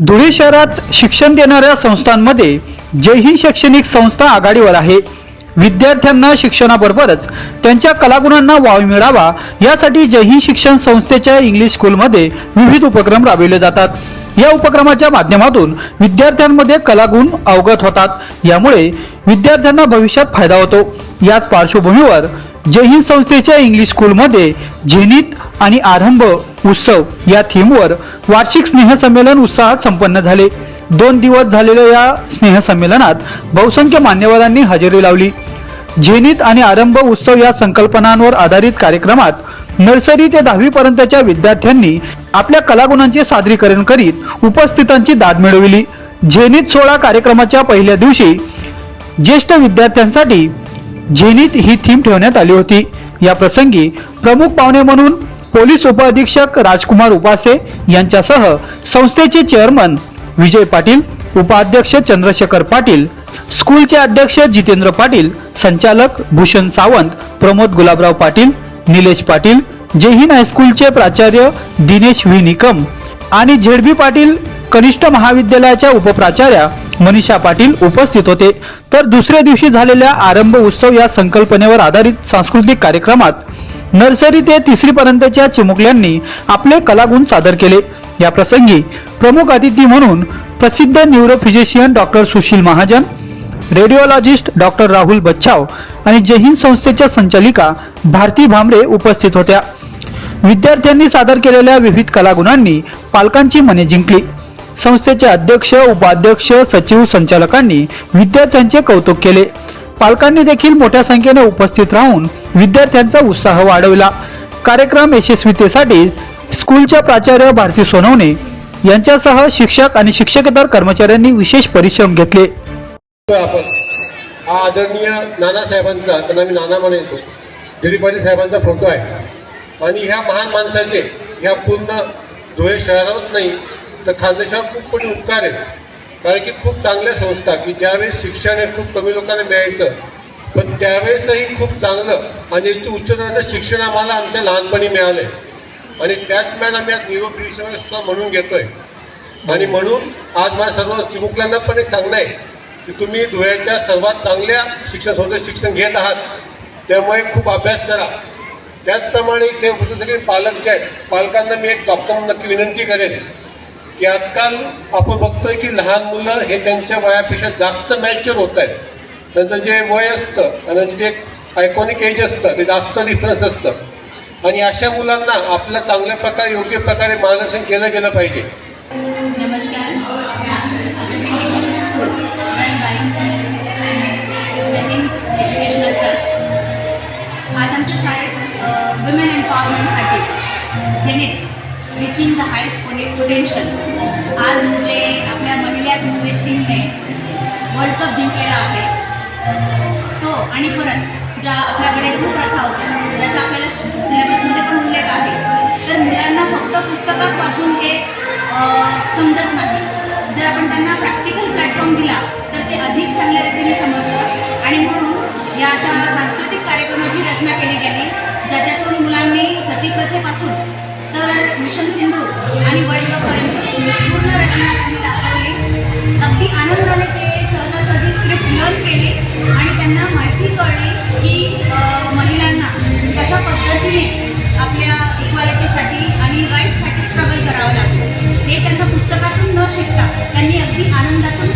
धुळे शहरात शिक्षण देणाऱ्या संस्थांमध्ये जय हिंद शैक्षणिक संस्था आघाडीवर आहे. विद्यार्थ्यांना शिक्षणाबरोबरच त्यांच्या कलागुणांना वाव मिळावा यासाठी जय हिंद शिक्षण संस्थेच्या इंग्लिश स्कूलमध्ये विविध उपक्रम राबविले जातात. या उपक्रमाच्या माध्यमातून विद्यार्थ्यांमध्ये कलागुण अवगत होतात. यामुळे विद्यार्थ्यांना भविष्यात फायदा होतो. याच पार्श्वभूमीवर जय हिंद संस्थेच्या इंग्लिश स्कूलमध्ये झेनित आणि आरंभ उत्सव. या थीमवर वार्षिक स्नेहसंमेलन उत्साहात संपन्न झाले. दोन दिवस झालेल्या या स्नेहसंमेलनात बहुसंख्य मान्यवरांनी हजेरी लावली. झेनित आणि आरंभ उत्सव या संकल्पनांवर आधारित कार्यक्रमात नर्सरी ते दहावी पर्यंतच्या विद्यार्थ्यांनी आपल्या कलागुणांचे सादरीकरण करीत उपस्थितांची दाद मिळविली. झेनित सोळा कार्यक्रमाच्या पहिल्या दिवशी ज्येष्ठ विद्यार्थ्यांसाठी झेनित ही थीम ठेवण्यात आली होती. या प्रसंगी प्रमुख पाहुणे म्हणून पोलीस उपअधीक्षक राजकुमार उपासे यांच्यासह संस्थेचे चेअरमन विजय पाटील उपाध्यक्ष चंद्रशेखर पाटील स्कूलचे अध्यक्ष जितेंद्र पाटील संचालक भूषण सावंत प्रमोद गुलाबराव पाटील निलेश पाटील जय हायस्कूलचे प्राचार्य दिनेश व्ही. निकम आणि झेडबी पाटील कनिष्ठ महाविद्यालयाच्या उपप्राचार्या मनीषा पाटील उपस्थित होते. तर दुसऱ्या दिवशी झालेल्या आरंभ उत्सव या संकल्पनेवर आधारित सांस्कृतिक कार्यक्रमात नर्सरी ते तिसरी पर्यंतच्या चिमुकल्यांनी आपले कलागुण सादर केले. या प्रसंगी प्रमुख अतिथी म्हणून प्रसिद्ध neurophysician doctor Sushil Mahajan radiologist doctor Rahul Bachhav आणि जय हिंद संस्थेच्या संचालिका भारती भामरे उपस्थित होत्या. विद्यार्थ्यांनी सादर केलेल्या विविध कलागुणांनी पालकांची मने जिंकली. संस्थेचे अध्यक्ष उपाध्यक्ष सचिव संचालकांनी विद्यार्थ्यांचे कौतुक केले. पालकांनी देखील मोठ्या संख्येने उपस्थित राहून विद्यार्थ्यांचा उत्साह वाढविला. कार्यक्रम यशस्वीतेसाठी स्कूलच्या प्राचार्य भारती सोनवणे यांच्यासह शिक्षक आणि शिक्षकेतर कर्मचाऱ्यांनी विशेष परिश्रम घेतले. आपण हा आदरणीय नानासाहेबांचा त्यांना मी नाना म्हणायचो दिलीपाजी साहेबांचा फोटो आहे. आणि ह्या महान माणसाचे ह्या पूर्ण धुळे शहरावरच नाही तर खानदेशावर खूप मोठे उपकार आहेत. कारण की खूप चांगल्या संस्था की ज्यावेळेस शिक्षण हे खूप कमी लोकांना मिळायचं पण त्यावेळेसही खूप चांगलं आणि उच्च दर्जाचं शिक्षण आम्हाला आमच्या लहानपणी मिळालंय आणि त्याच मॅन आम्ही आज निरो सुद्धा म्हणून घेतोय. आणि म्हणून आज माझ्या सर्व चिमुकल्यांना पण एक सांगणं आहे की तुम्ही धुळ्याच्या सर्वात चांगल्या शिक्षण संस्थेत शिक्षण घेत आहात त्यामुळे खूप अभ्यास करा. त्याचप्रमाणे इथे सगळे पालक जे आहेत पालकांना मी एक डॉक्टर नक्की विनंती करेन. की आजकाल आपण बघतोय की लहान मुलं हे त्यांच्या वयापेक्षा जास्त मॅच्युअर होत आहेत. त्यांचं जे वय असतं आणि जे आयकॉनिक एज असतं ते जास्त डिफरन्स असतं. आणि अशा मुलांना आपल्या चांगल्या प्रकारे योग्य प्रकारे मार्गदर्शन केलं गेलं पाहिजे. नमस्कार. एज्युकेशनल ट्रस्ट आज आमच्या शाळेत women एम्पॉवरमेंटसाठी zenith reaching the highest potential आज म्हणजे आपल्या महिला क्रिकेट टीमने वर्ल्ड कप जिंकलेला आहे तो आणि परत ज्या आपल्याकडे प्रथा होत्या ज्याचा आपल्याला सिलेबसमध्ये पण उल्लेख आहे तर मुलांना फक्त पुस्तकात वाचून हे समजत नाही. जर आपण त्यांना प्रॅक्टिकल प्लॅटफॉर्म दिला तर ते अधिक चांगल्या रीतीने समजतं आणि म्हणून या अशा सांस्कृतिक कार्यक्रमाची रचना केली गेली ज्याच्यातून मुलांनी सतीप्रथेपासून शिकता त्यांनी अगदी आनंदातून